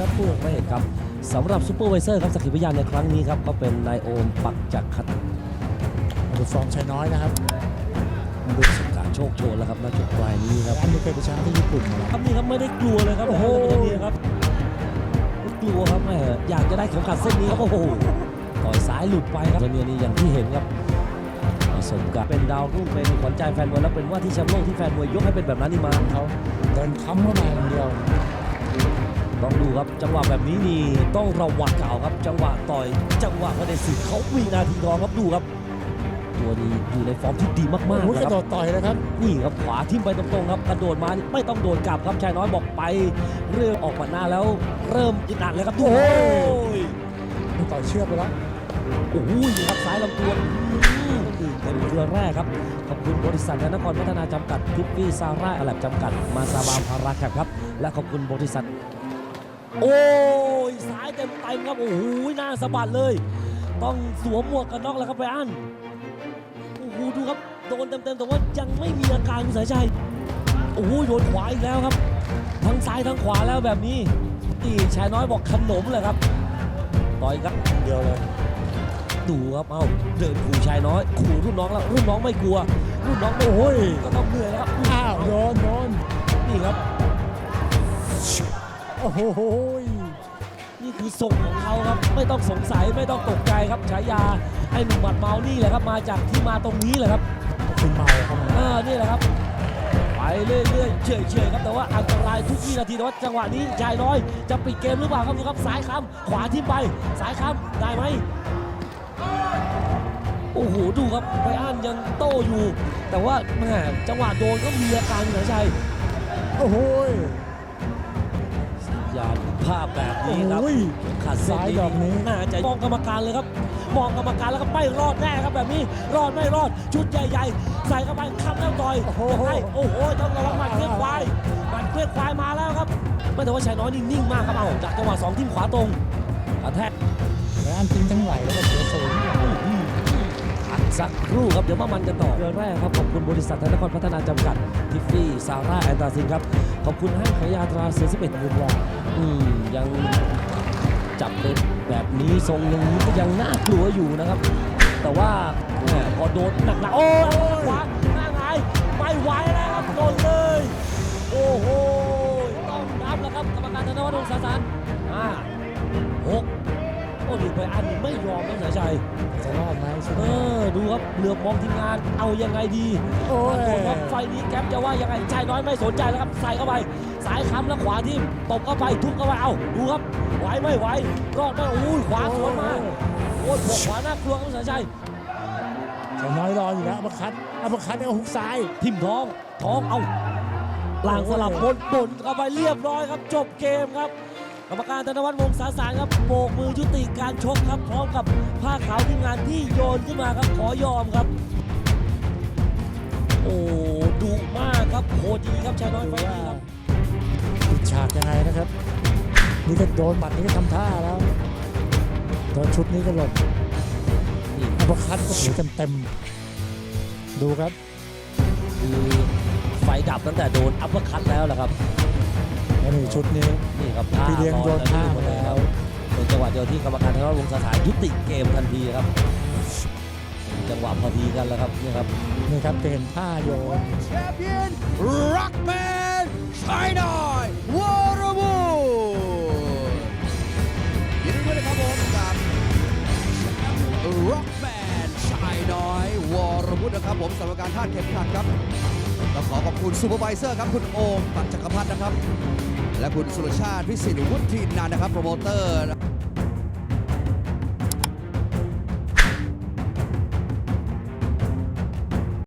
ครับผู้ไม่เห็นครับสำหรับซูเปอร์ไวเซอร์ครับสักขีพยานในครั้งนี้ครับก็เป็นนายโอมปักจักรคัตมาดูฟอร์มชายน้อยนะครับมาดูประสบการณ์โชคโชนแล้วครับณจุดปลายนี้ครับอันนี้เคยไปชนะที่ญี่ปุ่นมาแล้วครับนี่ครับไม่ได้กลัวเลยครับโอ้โหนี่ครับไม่กลัวครับแม่อยากจะได้เข็มขัดเส้นนี้ครับโอ้โหต่อยซ้ายหลุดไปครับเนี่ยนี่อย่างที่เห็นครับประสบการณ์เป็นดาวรุ่งเป็นขวัญใจแฟนมวยแล้วเป็นว่าที่แชมป์โลกที่แฟนมวยยกให้เป็นแบบนั้นนี่มาเขาเดินค้ำเข้ามาอย่างเดียว ต้องดูครับจังหวะแบบนี้นี่ต้องระวังเก่าครับ จังหวะต่อย จังหวะพระเดชศึกเขามีนาทีทองครับดูครับ ตัวนี้อยู่ในฟอร์มที่ดีมากโอ้ๆโหนะกระคโดรับดต่อยนะครับนี่ครับขวาทิ่มไปตรงๆครับกระโดดมานี่ไม่ต้องโดดกลับครับชายน้อยบอกไป เริ่มออกมาหน้าแล้วเริ่มยึดหนักเลยครับดูโอ้โอ้ยยนี่ต่อยเชือกไปแล้วโอ้โหนี่ครับซ้ายลำตัวอืมเป็นเรือแรกครับ ขอบคุณบริษัทนครพัฒนาจำกัดทิฟฟี่ซาร่าอลแลบจำกัด มาซาบามพาราแคปครับ และขอบคุณบริษัท โอ้ยซ้ายเต็มเต็มๆครับโอ้โหหน้าสะบัดเลย ต้องสวมหมวกกันน็อกแล้วครับไปอันโอ้โหดูครับโดนเต็มเต็มๆแต่ว่ายังไม่มีอาการคุณสายชัยโอ้โหโดนขวาอีกแล้วครับ ทั้งซ้ายทั้งขวาแล้วแบบนี้นี่ชายน้อยบอกขนมเลยครับต่อยครับเดียวเลยดูครับเอ้าเดินขู่ชายน้อยขู่รุ่นน้องแล้วรุ่นน้องไม่กลัว รุ่นน้องไม่โอ้ยก็ต้องเหนื่อยแล้วครับอ้าวโดนโดนนี่ครับ โอ้โหนี่คือทรงของเขาครับ ไม่ต้องสงสัยไม่ต้องตกใจครับฉายาไอ้หนุ่มหมัดเมานี่แหละครับมาจากที่มาตรงนี้แหละครับคุณเมาเข้ามาอ่านี่แหละครับไปเรื่อยๆเฉยๆครับแต่ว่าอันตรายทุกวินาทีแต่ว่าจังหวะนี้ชายน้อย จะปิดเกมหรือเปล่าครับดูครับซ้ายค้ำขวาทิ่มไปซ้ายค้ำได้ไหมโอ้โหดูครับไบรอันยังโต้อยู่ แต่ว่าแหมจังหวะโดนก็มีอาการเหนือชัยโอ้โห อย่าภาพแบบนี้ครับโอ้ยขาดเส้นซ้ายดอกนี้ น่าจะมองกรรมการเลยครับ มองกรรมการแล้วก็ไม่รอดแน่ครับแบบนี้ รอดไม่รอด ชุดใหญ่ๆ ใส่เข้าไปค้ำแล้วต่อยโอ้โหยังไงโอ้โหต้องระวังหมัดเคลื่อนควายหมัดเคลื่อนควายมาแล้วครับ ไม่แต่ว่าชายน้อยนี่นิ่งมากครับเอาจากจังหวะสองทิ่มขวาตรงกระแทก แล้วอันจริงทั้งไหลแล้วก็เสียศูนย์พัก สักครู่ครับ เดี๋ยวมามันกันต่อเรือนแรกครับ ขอบคุณบริษัทธนครพัฒนาจำกัด ทิฟฟี่ ซาร่า แอนตาซินครับ ขอบคุณห้างขายยาตราเสือสิบเอ็ดยืนว่าอืม ยังจับเป็นแบบนี้ทรงยังนี้ก็ยังน่ากลัวอยู่นะครับ แต่ว่าแหมพอโดนหนักๆโอ้ยขวาหน้าไงไม่ไหวแล้วครับโดนเลย โอ้โหต้องนับแล้วครับกรรมการธนวัฒน์วงศ์สาสารห้าหก โอ้ดูไปอันนี้ไม่ยอมนะเสือชัยจะรอดไหมใช่ไหเอมอดูครับเหลือบมองทีมงานเอายังไงดีโอ้ยโอ้ครับไฟนี้แก๊ปจะว่ายังไงชายน้อยไม่สนใจแล้วครับใส่เข้าไปสายค้ำแล้วขวาทิ่มตบเข้าไปทุบเข้าไปเอาดูครับไหวไม่ไหวรอดไหม่อุ้ยขวาสวนมาโอ้ยหัวขวาน่ากลัวครับคุณสายชัยชายน้อยรออยู่แล้วอัปเปอร์คัตอัปเปอร์คัตเนี่ยเอาหุกซ้ายทิ่มท้องท้องเอาล่างสลับบนบนเข้าไปเรียบร้อยครับ จบเกมครับ กรรมการธนวัฒน์วงศ์สาสารครับโบกมือยุติการชกครับ พร้อมกับผ้าขาวทีมงานที่โยนขึ้นมาครับขอยอมครับ โอ้ดุมากครับโหดจริงครับชายน้อยไฟนี้ครับปิดฉากยังไงนะครับ นี่ก็โดนหมัดนี่ก็ทำท่าแล้วโดนชุดนี้ก็หลบนี่อัปเปอร์คัตก็ถือเต็มๆดูครับคือ ไฟดับตั้งแต่โดนอัปเปอร์คัตแล้วแหละครับแล้วนี่ชุดนี้ นี่ครับผ้าพี่เลี้ยงลอโยนผ้ามาแล้ว เป็นจังหวะเดียวที่กรรมการทางด้านวงสถานยุติเกมทันทีครับจังหวะพอดีกันแล้วครับนี่ครับ นี่ครับจะเห็นท่าโยน champion Rockman วุฒินะครับผมสำหรับการคาเข็มขัดครับต้องขอขอบคุณซูเปอร์ไวเซอร์ครับคุณโอมปัจจักรพัฒน์นะครับ และคุณสุรชาติพิสิทธิ์วุฒินันนะครับโปรโมเตอร์